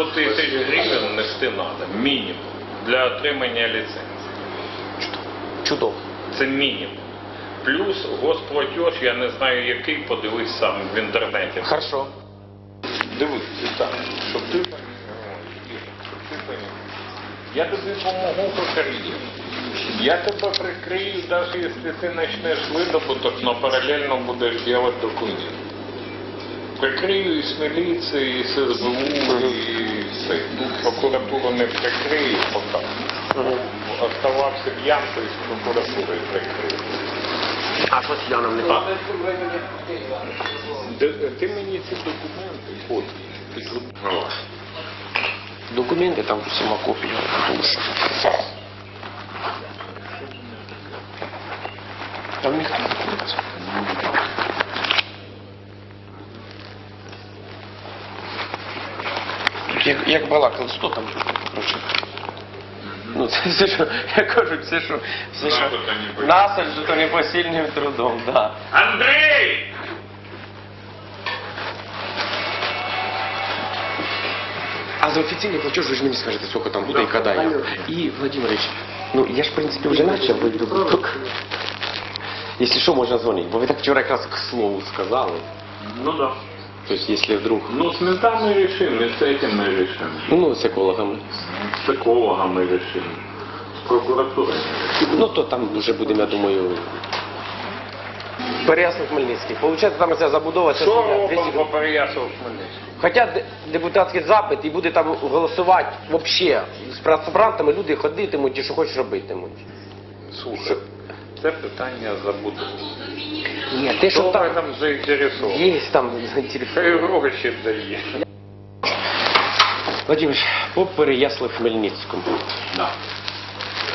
100 тисяч гривень нести треба, мінімум, для отримання ліцензії. Чудово. Це мінімум. Плюс госплатеж, я не знаю який, подивись сам в інтернеті. Хорошо. Дивись, так, щоб ти щоб. Я тобі допомогу по кар'єрі. Я тебе прикрию, навіть якщо ти почнеш видобуток, але паралельно будеш робити документи. Прикрию і з міліції, і з СБУ, і все. Ну, прокуратуру не прикрию поки. Оставався в ямку і з прокуратурою прикрию. А що з Яном не так? Ти мені ці документи, от, підготувала. Документи там всіма копія. Там ніхто не як, як балакали, що там? Короче. Ну, це все, що, я кажу, все, що, все, що, Насаджено непосильним. насаджено непосильним трудом, да. Андрей! А за офіційний платеж ви ж мені скажете, сколько там буде і коли я. І, Владимирович, ну я ж, в принципі, вже начав видобуток. Якщо що, можна дзвонити, бо ви так вчора якраз к слову сказали. Ну да. Тобто, якщо вдруг, Ну, с ментами решим, и с этим мы решим. ну, з екологами. С экологом мы решим. С прокуратурой. Ну, то там вже будемо, я думаю... Переяслав Хмельницький. Получається, там ця забудова... це Що земля, робимо 200 по Переяславу Хмельницькому? Хоча де- депутатський запит і буде там голосувати взагалі з працебрантами, люди ходитимуть і що хочеш робитимуть. Слухай, це питання забуду. Ні, те, що Що там там заінтересований? є там. Хай гроші дає. Владимир, по Переяслав Хмельницькому. Да.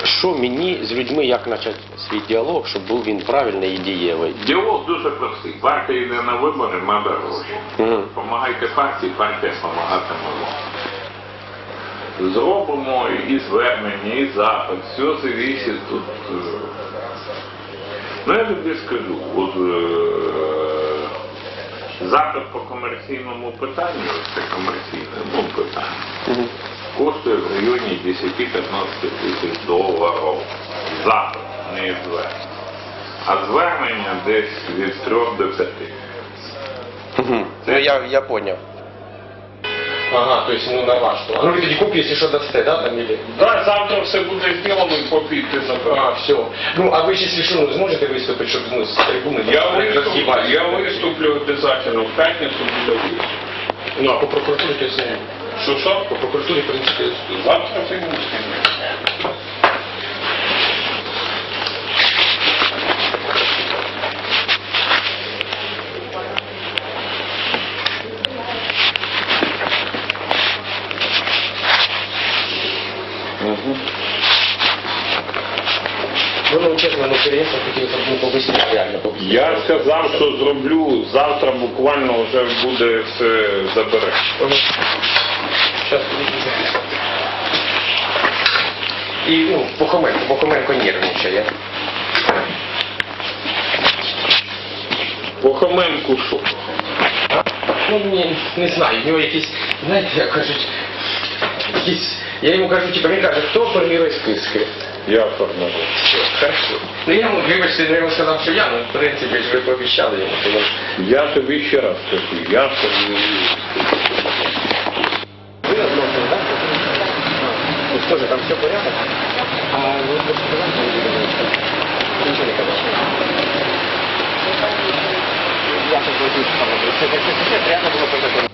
Що мені з людьми, як почати свій діалог, щоб був він правильний і дієвий? Діалог дуже простий. Партія йде на вибори, треба гроші. Угу. Помагайте партії, партія допомагатиме вам. Зробимо і звернення, і запит. Все зависить тут. е. Ну я тобі скажу, от е, запит по комерційному питанню, це комерційне ну, питання, коштує в районі 10-15 тисяч доларів. Запит, не звернення. А звернення десь від 3 до 5. Угу. Ну я, я понял. Ага, то есть ну на ваш. Ну вы тоді купі, если что дасте, да, там или? Да, завтра все буде сделано і за. А, все. Ну, а ви ще якщо ну, зможете виступити, щоб ну, з трибуни Я виступлю, розхибати? я виступлю обов'язково. В п'ятницю буде виступ. Ну, а по прокуратурі то Що що? по прокуратурі, в принципі, Завтра це не чесно, ну, переїхав, хотів, щоб ну, побыстрее реально. Я сказав, що зроблю завтра буквально вже буде все забере. Сейчас І, ну, Похоменко, Похоменко нервничає. Похоменку що? Ну, не, не знаю, в нього якісь, знаєте, як кажуть, якісь, я йому кажу, типа, він каже, хто формірує списки? Я формую. Все, хорошо. Ну, я йому, вибачте, я йому сказав, що я, ну, в принципі, ж ви пообіцяли йому, то я... Я тобі ще раз кажу, я формую. Вы одно, да? Ну что же, там все порядок? А вы просто сказали, ничего не казалось. Я сейчас возьму, что там, приятно было познакомиться.